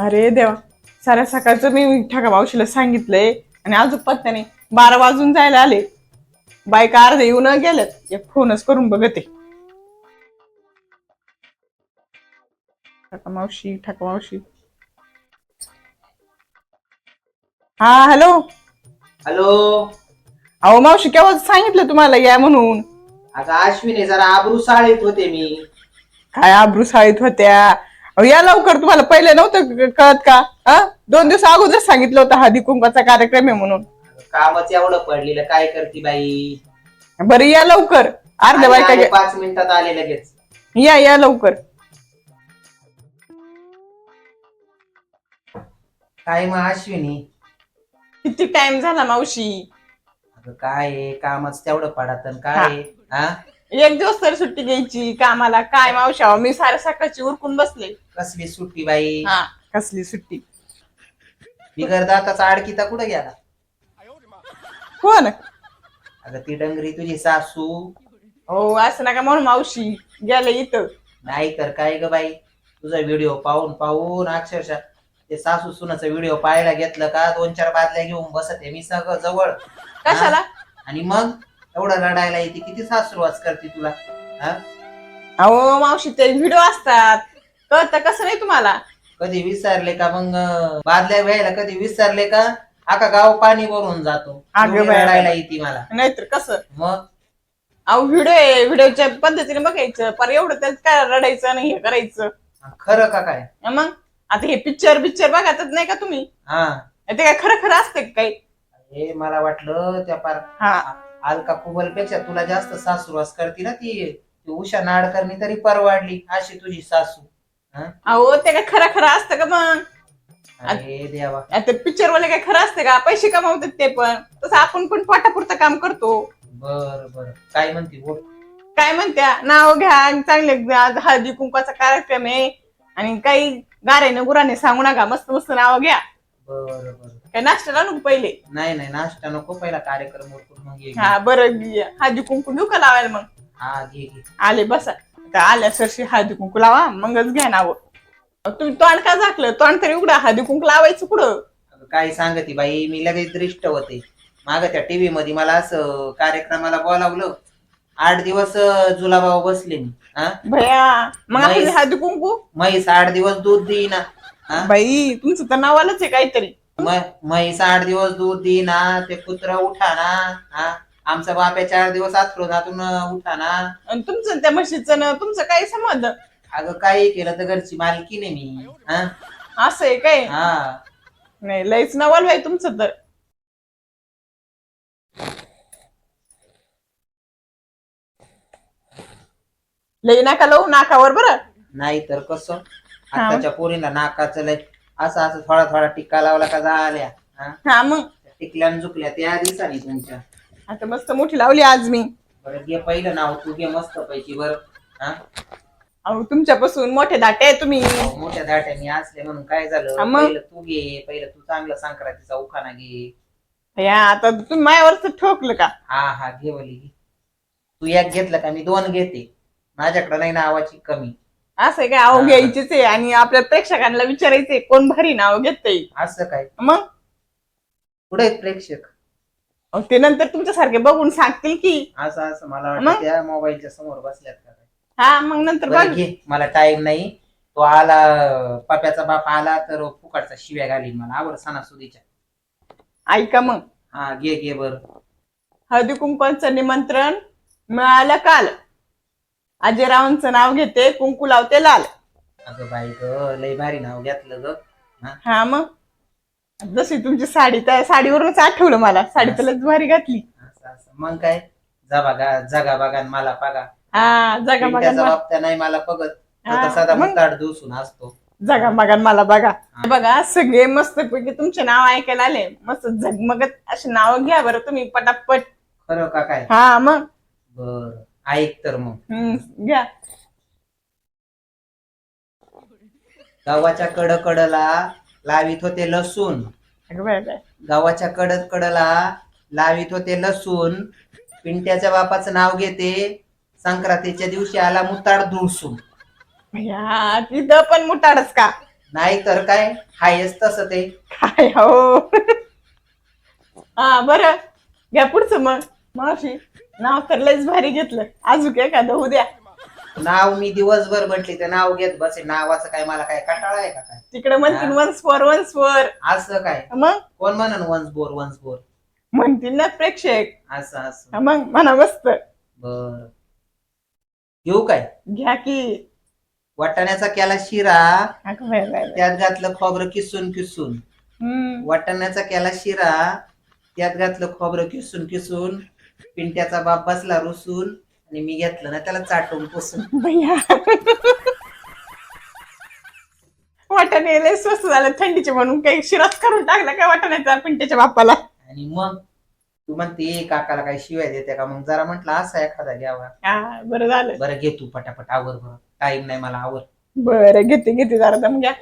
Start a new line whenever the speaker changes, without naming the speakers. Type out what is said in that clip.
अरे देवा साऱ्या सकाळचं मी ठका मावशीला सांगितलंय आणि अजून पत्त्याने बारा वाजून जायला आले. बायका अर्धे येऊन गेल्यात एक फोनच करून बघते. ठका मावशी ठका मावशी. हा हॅलो?
हॅलो?
अहो मावशी केव्हा सांगितलं तुम्हाला या म्हणून?
अगं अश्विनी जरा आबरू साळीत होते मी.
काय आब्रू साळीत होत्या? अहो, या लवकर तुम्हाला पहिले नव्हतं कळत का? हा? दोन दिवस अगोदर सांगितलं होतं हळदी कुंकाचा कार्यक्रम आहे म्हणून.
कामच एवढं पडलेलं. काय करते बाई?
बरं या लवकर. अर्ध्या
आले,
बायका
आले. पाच मिनिटात आले लगेच.
या या लवकर.
काय मग अश्विनी?
किती टाइम झाला मावशी?
अगं काय आहे, कामच तेवढं पडत आणि काय आहे, हा?
एक दिवस तर सुट्टी घ्यायची कामाला. काय मावशी मी साऱ्या सकाळची उरकून बसले.
कसली सुट्टी बाई?
हा. कसली सुट्टी?
बिगर दाताचा आडकीता कुठं गेला?
कोण?
अगं ती डंगरी तुझी सासू.
हो असं नका म्हणून मावशी. गेले इथं.
नाही तर काय ग बाई? तुझा व्हिडिओ पाहून पाहून अक्षरशः ते सासू सुनाचा व्हिडिओ पाहायला घेतलं का? दोन चार बादल्या घेऊन बसत आहे मी सगळं जवळ.
कशाला?
आणि मग? एवढं रडायला येते किती सासुरवास करते तुला? हा?
अहो मावशी ते व्हिडिओ असतात. कळतं कसं नाही तुम्हाला?
कधी विसरले का मग? अं, बादल्या व्हायला कधी विसरले का? आका गाव पाणी भरून जातो.
अगं
एवढी
बाई.
रडायला येते मला.
नाहीतर कसं?
मग?
अहो व्हिडिओ आहे व्हिडिओच्या पद्धतीने बघायचं. पर एवढं त्यात काय रडायचं नाही हे करायचं?
खरं का काय?
मग? आता हे पिक्चर पिक्चर बघतच नाही का तुम्ही?
हा.
ते काय खरं खरं असते का काही?
हे मला वाटलं त्या पार
हा.
अलका कुबलपेक्षा तुला जास्त सासूरवास करते ना ती. ती उषा नाडकर्णी तरी परवाडली अशी तुझी सासू. हा?
अहो ते काय खरं खरं असतं का मग?
अरे देवा.
आता पिक्चर वाले काय खरं असते का? पैसे कमावतात ते पण. तसं आपण पण पोटापुरतं काम करतो.
बर बर. काय म्हणते बोल.
काय म्हणत्या? नाव घ्या चांगले आज हळदी कुंकाचा कार्यक्रम आहे. आणि काही गाऱ्याने गुराने सांगू नका. मस्त मस्त नाव घ्या.
बर बर.
काय नाश्ता आणू पहिले?
नाही नाही नाश्ता नको. पहिला कार्यक्रम उरकून मग ये.
हा बरं घे. हळदी कुंकू देऊ का लावायला मग?
हा घे घे.
आले बसा. आता आल्या सरशी हळदी कुंकू लावा मगच घ्या नाव. तुम्ही तोंड का झाकलं? तोंड तरी उघडा हळदी कुंकू लावायचं कुठं?
अगं काय सांगते बाई मी लगेच दृष्ट होते. माग त्या टीव्ही मध्ये मला असं कार्यक्रमाला बोलावलं. आठ दिवस अं, जुलाबाव बसले मी हा?
भया मग
नाही.
आपली हळदी कुंकू?
म्हैस आठ दिवस दूध देईना. हा?
बाई तुमचं तर नावालाच आहे काहीतरी.
म- म्हैस आठ दिवस दूध देईना ते कुत्र उठाना हा? आमचा बाप्या चार दिवस आथरोनातून उठाना
आणि तुमचं आणि त्या म्हशीचं न तुमचं काही संबंध?
अगं काही केलं तर घरची मालकी नाही मी हा?
असं आहे काय?
हा.
नाही लयच नवल बाई तुमचं तर. लई नाका लावू नाकावर बरं.
नाही तर कसं? आताच्या पोरीला नाकाचं लय असं असं थोडा थोडा टिक्का लावला का झाल्या हा?
हा मग?
टिकल्यान झुकल्या त्या दिवसानी तुमच्या.
आता मस्त मोठी लावली आज मी.
बरं घे पहिलं नाव तू घे मस्त पैकी बर हा?
अहो तुमच्यापासून मोठे दाटे आहे तुम्ही.
अहो, मोठ्या दाट्याने असले म्हणून काय
हा
झालं
मग?
पहिलं तू घे पहिलं तू चांगलं संक्रांतीचा उखाणा घे.
या आता तुम्ही माझ्यावरच ठोकलं का?
हा हा घे वली घे. तू एक घेतलं का मी दोन घेते. माझ्याकडे नाही नावाची कमी.
असं काय
हा.
घ्यायचीच आहे आणि आपल्या प्रेक्षकांना विचारायचंय कोण भारी नाव घेतय?
असं काय?
मग?
आहेत प्रेक्षक?
अहो, ते नंतर तुमच्यासारखे बघून सांगतील की.
असं असं मला
मग?
वाटतं त्या मोबाईलच्या समोर बसल्यात का काय?
हा मग नंतर
बरं
बघ.
घे. मला टाइम नाही. तो आला पाप्याचा बाप आला तर फुकाटचा शिव्या घालीन मला. आवड सणासुदीच्या.
ऐका मग.
हा घे घे बर.
हळदी कुंकवांचं निमंत्रण मिळालं काल. अजयरावांचं नाव घेते कुंकू लावते लाल.
अगं बाई ग लय भारी नाव घेतलं ग.
हा? मग? जशी तुमची साडी त्या साडीवरूनच आठवलं मला. साडी तर लयच भारी घातली.
असं असं. मग काय? जा बघा जगा बघा न मला बघा.
हा जगा
त्याचा
बघा
बाप नाही मला बघत. तो
हा,
तर साधा
मग?
मुताड दिवसून असतो.
जगा मला बघा. बघा सगळे मस्त पैकी तुमचे नाव ऐकायला आले. मस्त झगमगत असे नाव घ्या बरं तुम्ही पटापट.
खरं का काय?
हा मग?
बर. ऐक तर मग.
हम्म, घ्या.
गावाच्या कड कडला लावित होते लसूण.
अगं बाय बाय
गावाच्या कडत कडला लावित होते लसूण. पिंट्याच्या बापाचं नाव घेते. संक्रांतीच्या दिवशी आला मुताड धुळसून.
या तिथं पण मुटाडच का?
नाही तर काय? हायच तसं ते.
काय हो. हा बरं. घ्या पुढचं मग. मावशी. नाव तर लयच भारी घेतलं. अजून एखादं उद्या
नाव मी दिवसभर म्हटली ते नाव घेत बसे. नावाचं काय मला काय कंटाळा आहे का काय?
तिकडे म्हणतील वन्स फोर वन्स फोर
असं काय?
मग?
कोण म्हणन वन्स बोर वन्स बोर
म्हणतील ना प्रेक्षक.
असं असं.
मग म्हणा मस्त.
बर. घेऊ काय?
घ्या की.
वाटाण्याचा केला शिरा.
अगं बाय, बाय, बाय.
त्यात घातलं खोबरं किसून किसून.
हम्म.
वाटाण्याचा केला शिरा. त्यात घातलं खोबरं किसून किसून. पिंट्याचा बाप बसला रुसून आणि मी घेतलं ना त्याला चाटून पुसून.
भैया. वाटाणे लय स्वस्त झालं थंडीचे म्हणून काही शिराच करून टाकला काय वाटाण्याचा पिंट्याच्या बापाला?
आणि मग तू म्हणते काकाला काही शिवाय देते का? मग जरा म्हंटल असा एखादा घ्यावा.
हा बरं झालं.
बरं घे तू पटापट आवर बरं. टाइम नाही मला आवर
बरं घेते घेते जरा दम घ्या.